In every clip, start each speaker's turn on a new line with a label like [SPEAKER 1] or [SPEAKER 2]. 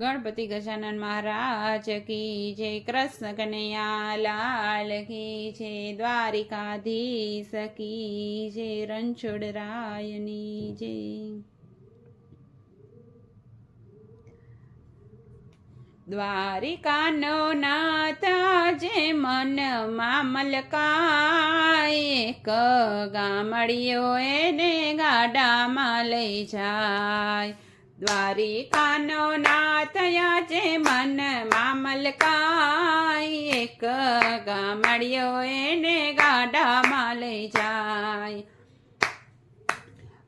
[SPEAKER 1] ગણપતિ ગજાનન મહારાજ કી જય કૃષ્ણ કનૈયા, લાલ કી જય દ્વારિકાધીશ કી જય રણછોડરાયની જય. દ્વારિકાનો નાથ જે મન મામલકાય એક ગામડિયો એને ગાડામાં લઈ જાય. દ્વારિકાનો નાથ જે મન મામલકાય એક ગામડિયો એને ગાડામાં લઈ જાય.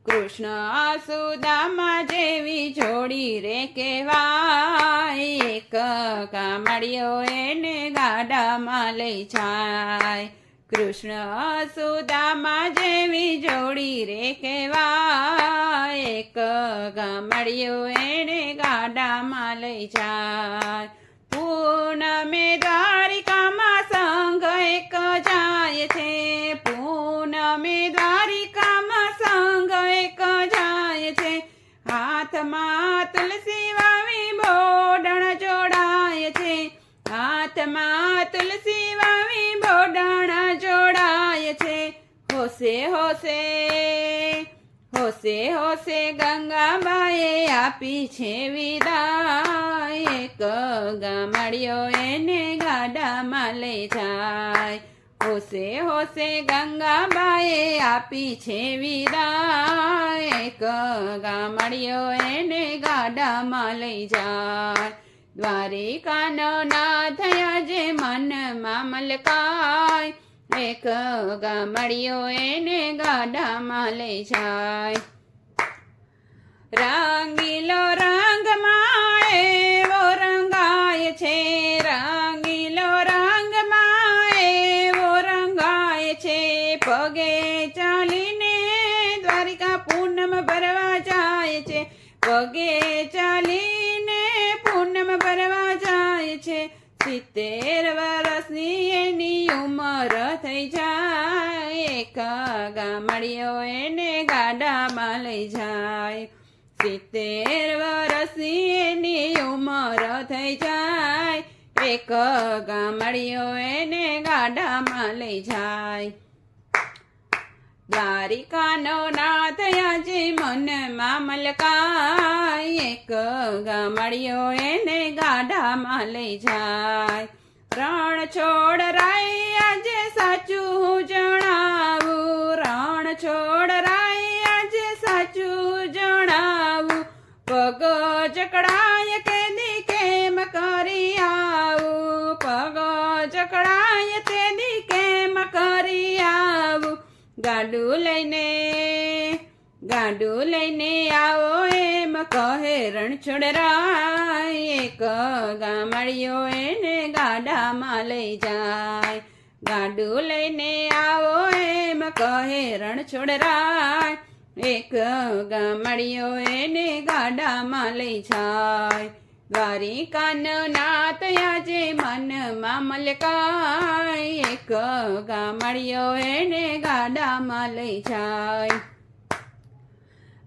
[SPEAKER 1] કૃષ્ણ સુદામા જેવી જોડી રે કેવાય એક ગામડિયો એને ગાડામાં લઈ જાય. કૃષ્ણ સુદામા જેવી જોડી રે કેવાય એક ગામડિયું એણે ગાડામાં લઈ જાય. પૂનમે દ્વારિકામાં સંઘ એક જાય છે. પૂનમે દ્વારિકામાં સંઘ એક જાય છે. હાથમાં તુલસી વાવી બોડણ જોડાય છે હાથમાં તુલસી વાવી બોડાણા જોડાય છે. હોશે હોશે હોશે હોશે, ગંગાબાએ આપી છે વિદાય. એક ગામડિયો એને ગાડામાં લઈ જાય. હોશે હોશે, ગંગાબાએ આપી છે વિદાય. એક ગામડિયો એને ગાડામાં લઈ જાય. દ્વારિકાનો થયા જે મનમાં મલકાય. એક ગામડિયો એને ગાડામાં લઈ જાય. રાંગીલો રંગમાં એવો રંગાય છે. રાંગીલો રંગમાં એવો રંગાય છે. પગે ચાલીને દ્વારિકા પૂનમ ભરવા જાય છે. પગે જાય છે. સિત્તેર વર્ષની એની ઉંમર થઈ જાય. એક ગામડીઓ એને ગાડામાં લઈ જાય. સિત્તેર વર્ષની એની ઉંમર થઈ જાય. એક ગામડીઓ એને ગાડામાં લઈ જાય. દ્વારિકાનો નાથ આજે મનમાં મલકાય. એક ગામડિયો એને ગાડામાં લઈ જાય. રણ છોડ રાય આજે સાચું જણાવું. રણ છોડ રાય આજે સાચું જણાવું. પગ જકડાય કેદી ગાડું લઈને ગાડું લઈને આવો એમ કહે રણછોડરાય. એક ગામડિયો એને ગાડામાં લઈ જાય. ગાડું લઈને આવો એમ કહે રણછોડરાય. એક ગામડિયો એને ગાડામાં લઈ જાય. દ્વારિકાનો નાથ આજે મનમાં મલકાય. એક ગામડિયો એને ગાડામાં લઈ જાય.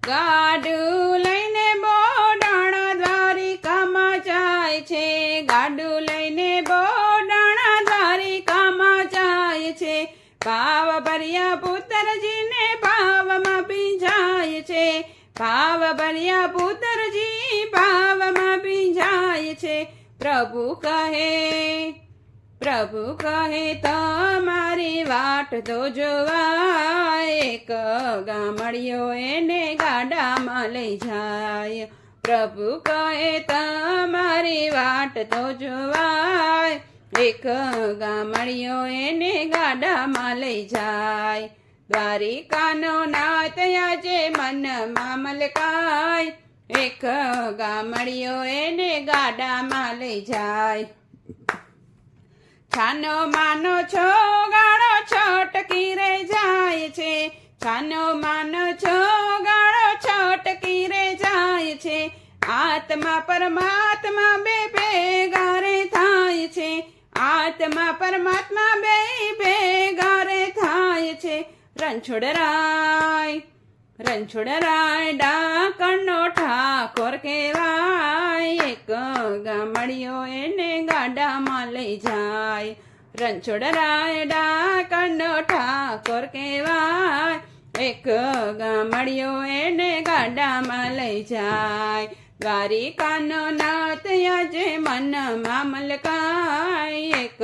[SPEAKER 1] ગાડું લઈને બોડાણા દ્વારિકામાં જાય છે. ગાડું લઈને બોડાણા દ્વારિકામાં જાય છે. ભાવ ભર્યા પુત્રજીને ભાવમાં પીંજાય છે. ભાવ ભર્યા પુત્રજી ભાવમાં પીંજાય છે. પ્રભુ કહે પ્રભુ કહે, તમારી વાટ તો જોવાય. એક ગામડિયો એને ગાડામાં લઈ જાય. પ્રભુ કહે, તમારી વાટ તો જોવાય. એક ગામડિયો એને ગાડામાં લઈ જાય. દ્વારિકાનો નાથ આજે મનમાં મલકાય. એક ગામડીઓ એને ગાડામાં લઈ જાય. છાનો માનો છો ગાળો છટકી રે જાય છે. છાનો માનો છો ગાળો છટકી રે જાય છે. આત્મા પરમાત્મા બે ભેગા રે થાય છે. આત્મા પરમાત્મા બે ભેગા રે થાય છે. રણછોડરાય રણછોડરાય ડાકણનો ઠાકોર કહેવાય. એક ગામડીઓ એને ગાડામાં લઈ જાય. રણછોડ રાયડા કંડો ઠાકોર કહેવાય. એક ગામડીઓ એને ગાડામાં લઈ જાય. દ્વારિકાનો નાથ આજે મનમાં મલકાય. એક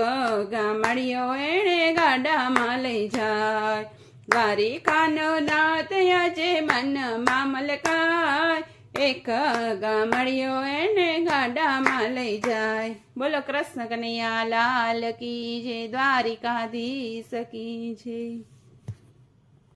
[SPEAKER 1] ગામડીઓ એને ગાડામાં લઈ જાય. દ્વારિકાનો નાથ આજે મન મામલકાય એક ગામડિયો એને ગાડામાં લઈ જાય. બોલો કૃષ્ણ કનૈયા લાલ કી જે દ્વારિકાધીશ કી જય.